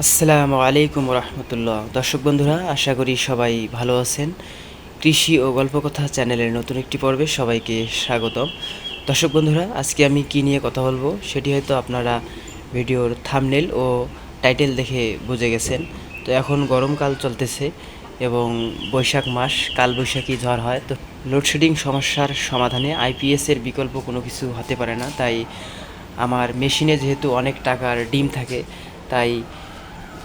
আসসালামু আলাইকুম রহমতুল্লাহ। দর্শক বন্ধুরা, আশা করি সবাই ভালো আছেন। কৃষি ও গল্পকথা চ্যানেলের নতুন একটি পর্বে সবাইকে স্বাগতম। দর্শক বন্ধুরা, আজকে আমি কি নিয়ে কথা বলব, সেটি হয়তো আপনারা ভিডিওর থামনেল ও টাইটেল দেখে বুঝে গেছেন। তো এখন গরমকাল চলতেছে এবং বৈশাখ মাস, কালবৈশাখী ঝড় হয়। তো লোডশেডিং সমস্যার সমাধানে আইপিএসের বিকল্প কোনো কিছু হতে পারে না। তাই আমার মেশিনে যেহেতু অনেক টাকার ডিম থাকে, তাই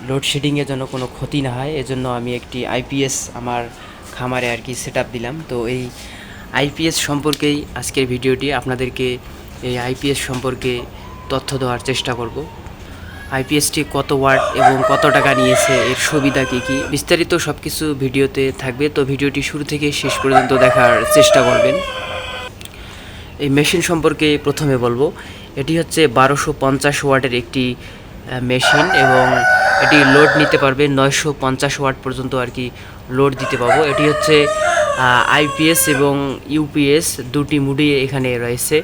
লোডশেডিংয়ের জন্য কোনো ক্ষতি না হয়। এজন্য আমি একটি আইপিএস আমার খামারে আর কি সেট দিলাম। তো এই আইপিএস সম্পর্কেই আজকের ভিডিওটি আপনাদেরকে এই আইপিএস সম্পর্কে তথ্য দেওয়ার চেষ্টা করব। আইপিএসটি কত ওয়াট এবং কত টাকা নিয়েছে, এর সুবিধা কী কী, বিস্তারিত সব কিছু ভিডিওতে থাকবে। তো ভিডিওটি শুরু থেকে শেষ পর্যন্ত দেখার চেষ্টা করবেন। এই মেশিন সম্পর্কে প্রথমে বলব, এটি হচ্ছে বারোশো পঞ্চাশ ওয়াটের একটি মেশিন এবং এটি লোড নিতে পারবে নয়শো পঞ্চাশ ওয়াট পর্যন্ত আর কি লোড দিতে পারব। এটি হচ্ছে আইপিএস এবং ইউপিএস দুটি মুডই এখানে রয়েছে।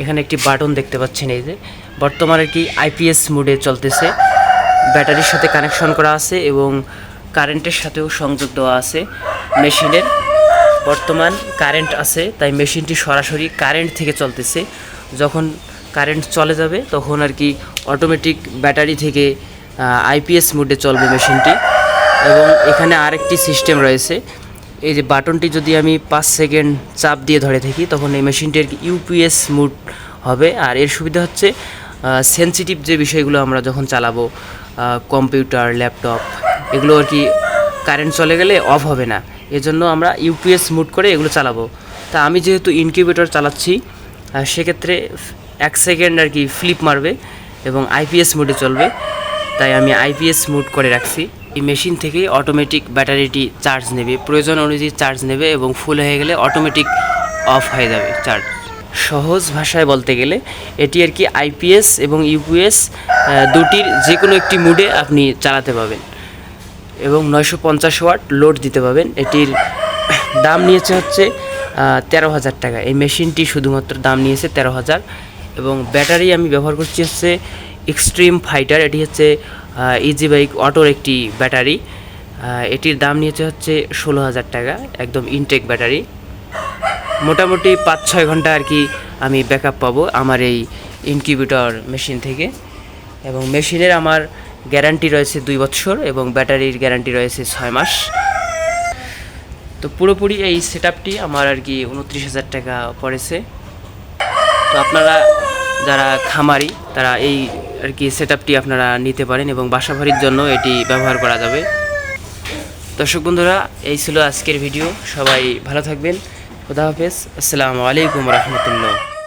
এখানে একটি বাটন দেখতে পাচ্ছেন এই যে। বর্তমানে কি আইপিএস মুডে চলতেছে। ব্যাটারির সাথে কানেকশন করা আছে এবং কারেন্টের সাথেও সংযোগ দেওয়া আছে মেশিনের বর্তমান কারেন্ট আছে, তাই মেশিনটি সরাসরি কারেন্ট থেকে চলতেছে। যখন কারেন্ট চলে যাবে, তখন আর কি অটোমেটিক ব্যাটারি থেকে আইপিএস মোডে চলবে মেশিনটি এবং এখানে আরেকটি সিস্টেম রয়েছে। এই যে বাটনটি যদি আমি পাঁচ সেকেন্ড চাপ দিয়ে ধরে থাকি, তখন এই মেশিনটি আর কি ইউপিএস মুড হবে। আর এর সুবিধা হচ্ছে সেন্সিটিভ যে বিষয়গুলো আমরা যখন চালাবো কম্পিউটার ল্যাপটপ এগুলো আর কি কারেন্ট চলে গেলে অফ হবে না। এজন্য আমরা ইউপিএস মুড করে এগুলো চালাবো। তা আমি যেহেতু ইনকিউবেটর চালাচ্ছি সেক্ষেত্রে এক সেকেন্ড আর কি ফ্লিপ মারবে এবং আইপিএস মোডে চলবে। তাই আমি আইপিএস মুড করে রাখছি। এই মেশিন থেকেই অটোমেটিক ব্যাটারিটি চার্জ নেবে। প্রয়োজন অনুযায়ী চার্জ নেবে এবং ফুল হয়ে গেলে অটোমেটিক অফ হয়ে যাবে চার্জ সহজ ভাষায় বলতে গেলে, এটি আর কি আইপিএস এবং ইউপিএস দুটির যে কোনো একটি মুডে আপনি চালাতে পাবেন এবং নয়শো পঞ্চাশ ওয়াট লোড দিতে পাবেন এটির দাম নিয়েছে হচ্ছে তেরো হাজার টাকা। এই মেশিনটি শুধুমাত্র দাম নিয়েছে তেরো হাজার। এবং ব্যাটারি আমি ব্যবহার করছি হচ্ছে এক্সট্রিম ফাইটার এটি হচ্ছে ইজি বাইক অটোর একটি ব্যাটারি। এটির দাম নিয়েছে হচ্ছে ষোলো হাজার টাকা, একদম ইনটেক ব্যাটারি। মোটামুটি পাঁচ ছয় ঘণ্টা আর কি আমি ব্যাকআপ পাবো আমার এই ইনকিউবেটর মেশিন থেকে। এবং মেশিনের আমার গ্যারান্টি রয়েছে দুই বছর এবং ব্যাটারির গ্যারান্টি রয়েছে ছয় মাস। তো পুরোপুরি এই সেট আমার আর কি উনত্রিশ হাজার টাকা পড়েছে। তো আপনারা যারা খামারি, তারা এই আর কি সেট আপনারা নিতে পারেন এবং বাসাভারির জন্য এটি ব্যবহার করা যাবে। দর্শক বন্ধুরা, এই ছিল আজকের ভিডিও। সবাই ভালো থাকবেন। খুদা হাফেজ। আসসালামু আলাইকুম রহমতুল্লাহ।